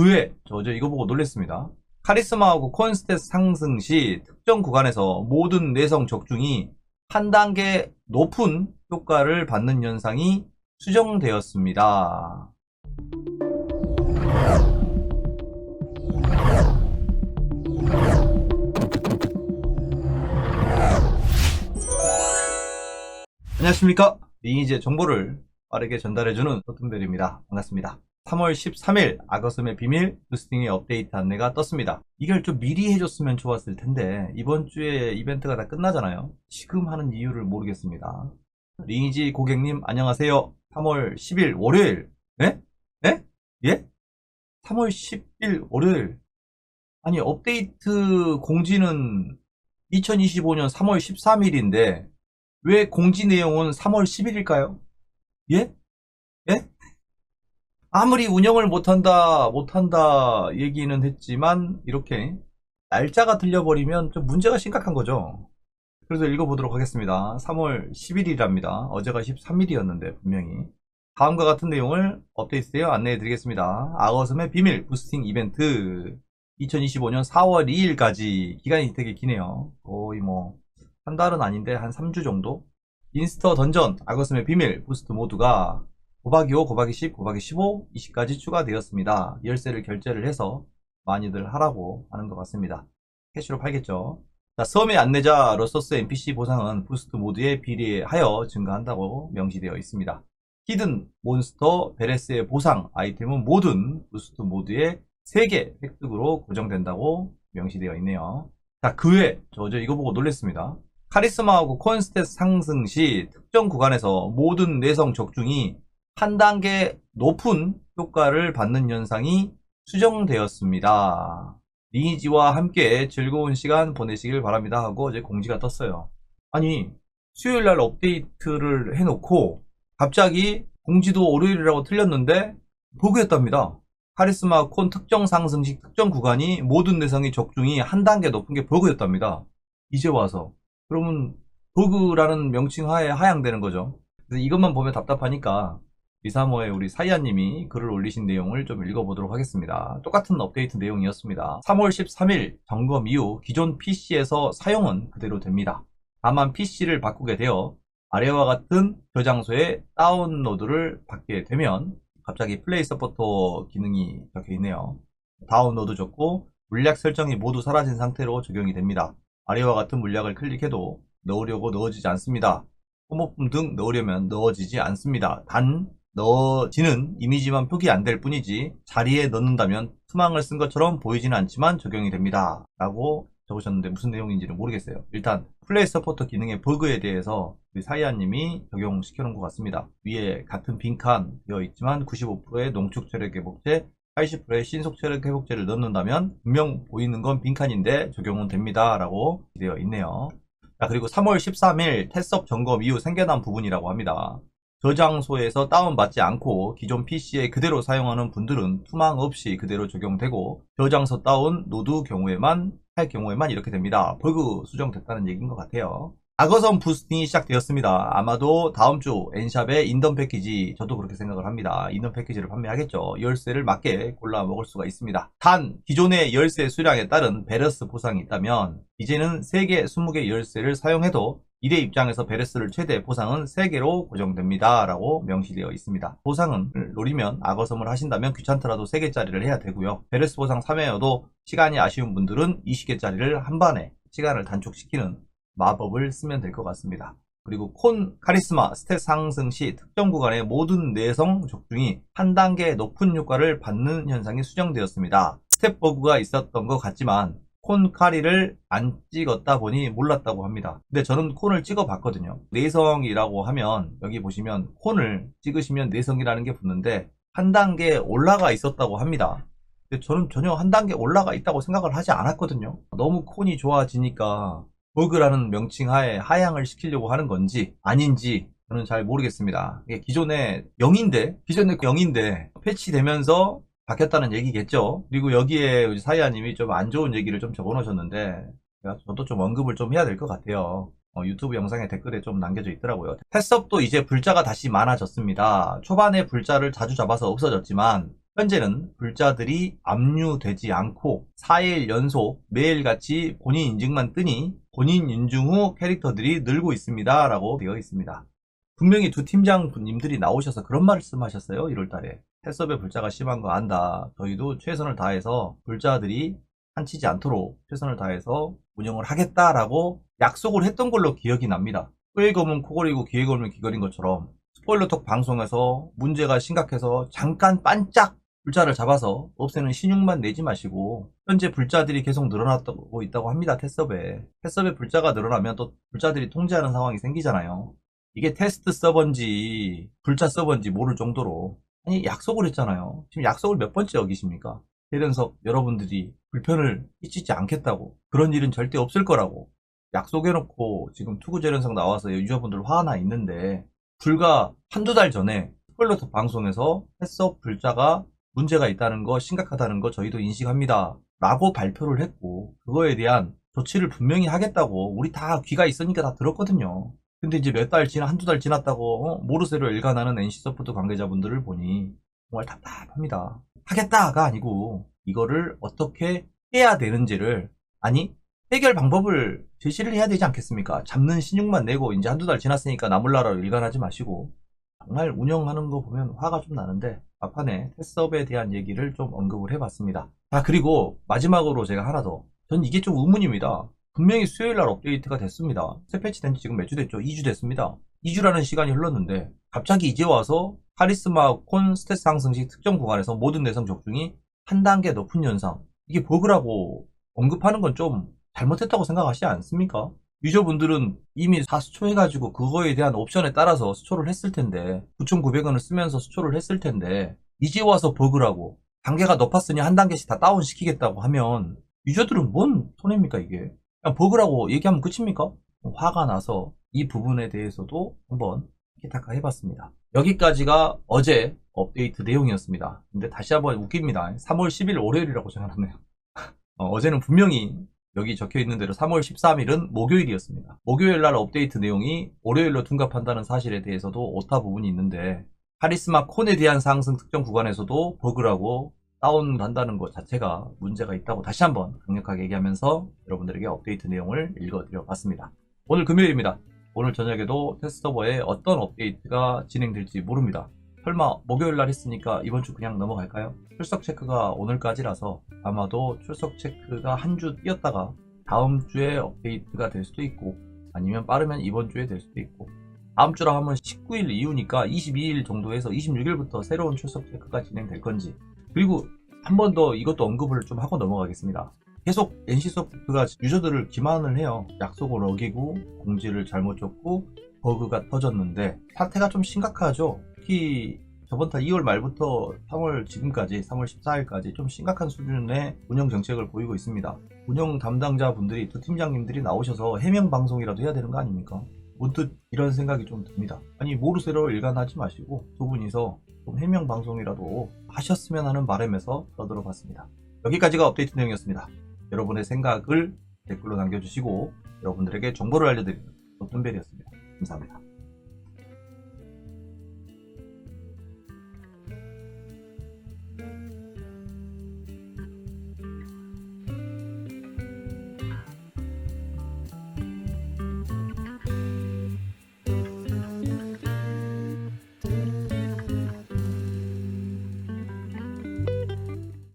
그 외, 저, 저 이거 보고 놀랬습니다. 카리스마하고 콘스탯 상승 시 특정 구간에서 모든 내성 적중이 한 단계 높은 효과를 받는 현상이 수정되었습니다. 안녕하십니까. 리니지의 정보를 빠르게 전달해주는 토튼벨입니다. 반갑습니다. 3월 13일 아거슴의 비밀 부스팅의 업데이트 안내가 떴습니다. 이걸 좀 미리 해줬으면 좋았을 텐데 이번 주에 이벤트가 다 끝나잖아요. 지금 하는 이유를 모르겠습니다. 리니지 고객님 안녕하세요. 3월 10일 월요일 네? 네? 예? 3월 10일 월요일 아니 업데이트 공지는 2025년 3월 13일인데 왜 공지 내용은 3월 10일일까요? 예? 예? 아무리 운영을 못한다, 못한다 얘기는 했지만, 이렇게 날짜가 틀려버리면 좀 문제가 심각한 거죠. 그래서 읽어보도록 하겠습니다. 3월 10일이랍니다. 어제가 13일이었는데, 분명히. 다음과 같은 내용을 업데이트되어 안내해 드리겠습니다. 아거섬의 비밀 부스팅 이벤트 2025년 4월 2일까지 기간이 되게 기네요. 거의 뭐, 한 달은 아닌데 한 3주 정도? 인스터 던전, 아거슴의 비밀, 부스트 모두가 곱하기 5, 곱하기 10, 곱하기 15, 20까지 추가되었습니다. 열쇠를 결제를 해서 많이들 하라고 하는 것 같습니다. 캐시로 팔겠죠. 자, 섬의 안내자 러서스 NPC 보상은 부스트 모드에 비례하여 증가한다고 명시되어 있습니다. 히든 몬스터 베레스의 보상 아이템은 모든 부스트 모드에 3개 획득으로 고정된다고 명시되어 있네요. 자, 그 외, 저, 저 이거 보고 놀랬습니다. 카리스마하고 콘스탯 상승 시 특정 구간에서 모든 내성 적중이 한 단계 높은 효과를 받는 현상이 수정되었습니다. 리니지와 함께 즐거운 시간 보내시길 바랍니다 하고 이제 공지가 떴어요. 아니, 수요일 날 업데이트를 해놓고 갑자기 공지도 월요일이라고 틀렸는데 버그였답니다. 카리스마 콘 특정 상승식 특정 구간이 모든 내성이 적중이 한 단계 높은 게 버그였답니다. 이제 와서. 그러면 버그라는 명칭 하에 하향되는 거죠. 그래서 이것만 보면 답답하니까 235에 우리 사이아님이 글을 올리신 내용을 좀 읽어보도록 하겠습니다. 똑같은 업데이트 내용이었습니다. 3월 13일 점검 이후 기존 PC에서 사용은 그대로 됩니다. 다만 PC를 바꾸게 되어 아래와 같은 저장소에 다운로드를 받게 되면 갑자기 플레이 서포터 기능이 적혀 있네요. 다운로드 적고 물약 설정이 모두 사라진 상태로 적용이 됩니다. 아래와 같은 물약을 클릭해도 넣으려고 넣어지지 않습니다. 소모품 등 넣으려면 넣어지지 않습니다. 단 넣어지는 이미지만 표기 안 될 뿐이지 자리에 넣는다면 투망을 쓴 것처럼 보이지는 않지만 적용이 됩니다. 라고 적으셨는데 무슨 내용인지는 모르겠어요. 일단 플레이 서포터 기능의 버그에 대해서 우리 사이아님이 적용시켜 놓은 것 같습니다. 위에 같은 빈칸 되어 있지만 95%의 농축 체력 회복제 80%의 신속 체력 회복제를 넣는다면 분명 보이는 건 빈칸인데 적용은 됩니다. 라고 되어 있네요. 자, 그리고 3월 13일 테스업 점검 이후 생겨난 부분이라고 합니다. 저장소에서 다운받지 않고 기존 PC에 그대로 사용하는 분들은 투망 없이 그대로 적용되고 저장소 다운 노드 경우에만 할 경우에만 이렇게 됩니다. 버그 수정됐다는 얘기인 것 같아요. 악어선 부스팅이 시작되었습니다. 아마도 다음 주 엔샵의 인던 패키지 저도 그렇게 생각을 합니다. 인던 패키지를 판매하겠죠. 열쇠를 맞게 골라 먹을 수가 있습니다. 단 기존의 열쇠 수량에 따른 베러스 보상이 있다면 이제는 3개, 20개 열쇠를 사용해도 이대 입장에서 베레스를 최대 보상은 3개로 고정됩니다. 라고 명시되어 있습니다. 보상은 노리면 악어섬을 하신다면 귀찮더라도 3개짜리를 해야 되고요. 베레스 보상 3회여도 시간이 아쉬운 분들은 20개짜리를 한 번에 시간을 단축시키는 마법을 쓰면 될 것 같습니다. 그리고 콘 카리스마 스탯 상승 시 특정 구간의 모든 내성 적중이 한 단계 높은 효과를 받는 현상이 수정되었습니다. 스텝 버그가 있었던 것 같지만 콘 카리를 안 찍었다 보니 몰랐다고 합니다. 근데 저는 콘을 찍어 봤거든요. 내성이라고 하면 여기 보시면 콘을 찍으시면 내성이라는 게 붙는데 한 단계 올라가 있었다고 합니다. 근데 저는 전혀 한 단계 올라가 있다고 생각을 하지 않았거든요. 너무 콘이 좋아지니까 버그라는 명칭 하에 하향을 시키려고 하는 건지 아닌지 저는 잘 모르겠습니다. 기존에 0인데 기존에 0인데 패치되면서 바뀌었다는 얘기겠죠. 그리고 여기에 사이아님이 좀 안 좋은 얘기를 좀 적어놓으셨는데 저도 좀 언급을 좀 해야 될 것 같아요. 어, 유튜브 영상에 댓글에 좀 남겨져 있더라고요. 패스업도 이제 불자가 다시 많아졌습니다. 초반에 불자를 자주 잡아서 없어졌지만 현재는 불자들이 압류되지 않고 4일 연속 매일같이 본인 인증만 뜨니 본인 인증 후 캐릭터들이 늘고 있습니다. 라고 되어 있습니다. 분명히 두 팀장님들이 나오셔서 그런 말씀 하셨어요. 1월달에. 해썹의 불자가 심한 거 안다. 저희도 최선을 다해서 불자들이 한치지 않도록 최선을 다해서 운영을 하겠다라고 약속을 했던 걸로 기억이 납니다. 끄에 검은 코골이고 귀에 검은 귀걸인 것처럼 스포일러톡 방송에서 문제가 심각해서 잠깐 반짝 불자를 잡아서 없애는 신용만 내지 마시고 현재 불자들이 계속 늘어나고 있다고 합니다. 테스업에 테스업에 불자가 늘어나면 또 불자들이 통제하는 상황이 생기잖아요. 이게 테스트 서버인지 불자 서버인지 모를 정도로 아니 약속을 했잖아요. 지금 약속을 몇 번째 어기십니까? 대련석 여러분들이 불편을 끼치지 않겠다고 그런 일은 절대 없을 거라고 약속해놓고 지금 투구재련석 나와서 유저분들 화가 나 있는데 불과 한두 달 전에 스포일러톡 방송에서 햇섭 불자가 문제가 있다는 거 심각하다는 거 저희도 인식합니다 라고 발표를 했고 그거에 대한 조치를 분명히 하겠다고 우리 다 귀가 있으니까 다 들었거든요 근데 이제 몇 달 지나 한두 달 지났다고 어? 모르쇠로 일관하는 NC소프트 관계자분들을 보니 정말 답답합니다 하겠다가 아니고 이거를 어떻게 해야 되는지를 아니 해결 방법을 제시를 해야 되지 않겠습니까? 잡는 신용만 내고 이제 한두 달 지났으니까 나몰라라로 일관하지 마시고 정말 운영하는 거 보면 화가 좀 나는데 막판에 테스업에 대한 얘기를 좀 언급을 해봤습니다. 아 그리고 마지막으로 제가 하나 더. 전 이게 좀 의문입니다. 분명히 수요일 날 업데이트가 됐습니다. 새 패치 된 지 지금 몇 주 됐죠? 2주 됐습니다. 2주라는 시간이 흘렀는데 갑자기 이제 와서 카리스마 콘 스탯 상승 시 특정 구간에서 모든 내성 적중이 한 단계 높은 현상. 이게 버그라고 언급하는 건 좀 잘못했다고 생각하시지 않습니까? 유저분들은 이미 다 수초해가지고 그거에 대한 옵션에 따라서 수초를 했을 텐데 9,900원을 쓰면서 수초를 했을 텐데 이제 와서 버그라고 단계가 높았으니 한 단계씩 다 다운 시키겠다고 하면 유저들은 뭔 손해입니까 이게 그냥 버그라고 얘기하면 끝입니까? 화가 나서 이 부분에 대해서도 한번 기타카 해봤습니다 여기까지가 어제 업데이트 내용이었습니다 근데 다시 한번 웃깁니다 3월 10일 월요일이라고 정해놨네요 어, 어제는 분명히 여기 적혀 있는 대로 3월 13일은 목요일이었습니다. 목요일 날 업데이트 내용이 월요일로 둔갑한다는 사실에 대해서도 오타 부분이 있는데 카리스마 콘에 대한 상승 특정 구간에서도 버그라고 다운한다는 것 자체가 문제가 있다고 다시 한번 강력하게 얘기하면서 여러분들에게 업데이트 내용을 읽어드려 봤습니다. 오늘 금요일입니다. 오늘 저녁에도 테스트 서버에 어떤 업데이트가 진행될지 모릅니다. 설마 목요일 날 했으니까 이번 주 그냥 넘어갈까요? 출석 체크가 오늘까지라서 아마도 출석 체크가 한 주 뛰었다가 다음 주에 업데이트가 될 수도 있고 아니면 빠르면 이번 주에 될 수도 있고 다음 주라 하면 19일 이후니까 22일 정도에서 26일부터 새로운 출석 체크가 진행될 건지 그리고 한 번 더 이것도 언급을 좀 하고 넘어가겠습니다. 계속 NC소프트가 유저들을 기만을 해요. 약속을 어기고 공지를 잘못 줬고 버그가 터졌는데 사태가 좀 심각하죠. 특히 저번 달 2월 말부터 3월 지금까지 3월 14일까지 좀 심각한 수준의 운영 정책을 보이고 있습니다. 운영 담당자 분들이 두 팀장님들이 나오셔서 해명 방송이라도 해야 되는 거 아닙니까? 문득 이런 생각이 좀 듭니다. 아니 모르쇠로 일관하지 마시고 두 분이서 좀 해명 방송이라도 하셨으면 하는 바람에서 떠들어봤습니다. 여기까지가 업데이트 내용이었습니다. 여러분의 생각을 댓글로 남겨주시고 여러분들에게 정보를 알려드리는 노튼벨이었습니다. 감사합니다.